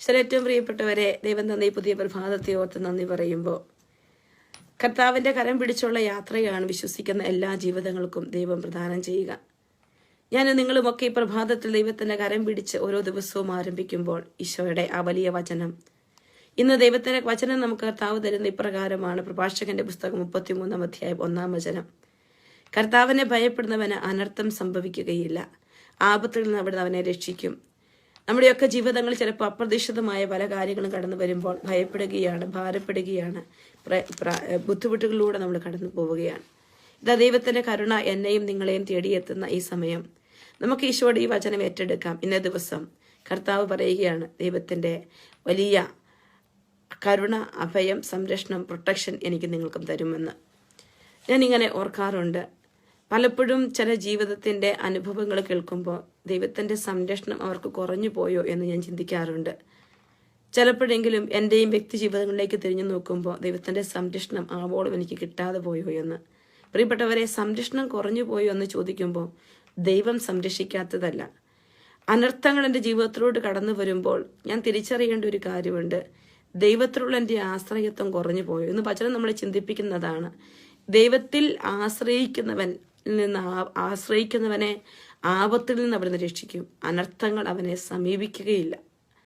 ചില ഏറ്റവും പ്രിയപ്പെട്ടവരെ ദൈവം നന്ദി പുതിയ പ്രഭാതത്തെ ഓർത്ത് നന്ദി പറയുമ്പോൾ കർത്താവിന്റെ കരം പിടിച്ചുള്ള യാത്രയാണ് വിശ്വസിക്കുന്ന എല്ലാ ജീവിതങ്ങൾക്കും ദൈവം പ്രദാനം ചെയ്യുക. ഞാൻ നിങ്ങളുമൊക്കെ ഈ പ്രഭാതത്തിൽ ദൈവത്തിന്റെ കരം പിടിച്ച് ഓരോ ദിവസവും ആരംഭിക്കുമ്പോൾ ഈശോയുടെ ആ വലിയ വചനം. ഇന്ന് ദൈവത്തിന്റെ വചനം നമുക്ക് കർത്താവ് തരുന്ന ഇപ്രകാരമാണ്. പ്രഭാഷകന്റെ പുസ്തകം മുപ്പത്തിമൂന്നാം അധ്യായം ഒന്നാം വചനം. കർത്താവിനെ ഭയപ്പെടുന്നവന് അനർത്ഥം സംഭവിക്കുകയില്ല. ആപത്തിൽ നിന്ന് അവിടുന്ന് അവനെ രക്ഷിക്കും. നമ്മുടെയൊക്കെ ജീവിതങ്ങളിൽ ചിലപ്പോൾ അപ്രതീക്ഷിതമായ പല കാര്യങ്ങളും കടന്നു വരുമ്പോൾ ഭയപ്പെടുകയാണ് ഭാരപ്പെടുകയാണ്. ബുദ്ധിമുട്ടുകളിലൂടെ നമ്മൾ കടന്നു പോവുകയാണ്. ഇതാ ദൈവത്തിന്റെ കരുണ എന്നെയും നിങ്ങളെയും തേടിയെത്തുന്ന ഈ സമയം. നമുക്ക് ഈശോയുടെ ഈ വചനം ഏറ്റെടുക്കാം. ഇന്നേ ദിവസം കർത്താവ് പറയുകയാണ് ദൈവത്തിന്റെ വലിയ കരുണ അഭയം സംരക്ഷണം പ്രൊട്ടക്ഷൻ എനിക്ക് നിങ്ങൾക്കും തരുമെന്ന്. ഞാനിങ്ങനെ ഓർക്കാറുണ്ട്. പലപ്പോഴും ചില ജീവിതത്തിന്റെ അനുഭവങ്ങൾ കേൾക്കുമ്പോൾ ദൈവത്തിന്റെ സംരക്ഷണം അവർക്ക് കുറഞ്ഞു പോയോ എന്ന് ഞാൻ ചിന്തിക്കാറുണ്ട്. ചിലപ്പോഴെങ്കിലും എന്റെയും വ്യക്തി ജീവിതങ്ങളിലേക്ക് തിരിഞ്ഞു നോക്കുമ്പോൾ ദൈവത്തിന്റെ സംരക്ഷണം ആവോളം എനിക്ക് കിട്ടാതെ പോയോ എന്ന്. പ്രിയപ്പെട്ടവരെ സംരക്ഷണം കുറഞ്ഞു പോയോ എന്ന് ചോദിക്കുമ്പോൾ ദൈവം സംരക്ഷിക്കാത്തതല്ല. അനർത്ഥങ്ങൾ എന്റെ ജീവിതത്തിലോട്ട് കടന്നു വരുമ്പോൾ ഞാൻ തിരിച്ചറിയേണ്ട ഒരു കാര്യമുണ്ട്. ദൈവത്തിലുള്ള എന്റെ ആശ്രയത്വം കുറഞ്ഞു പോയോ എന്ന് വചനം നമ്മളെ ചിന്തിപ്പിക്കുന്നതാണ്. ദൈവത്തിൽ ആശ്രയിക്കുന്നവൻ നിന്ന് ആശ്രയിക്കുന്നവനെ ആപത്തിൽ നിന്ന് അവിടുന്ന് രക്ഷിക്കും. അനർത്ഥങ്ങൾ അവനെ സമീപിക്കുകയില്ല.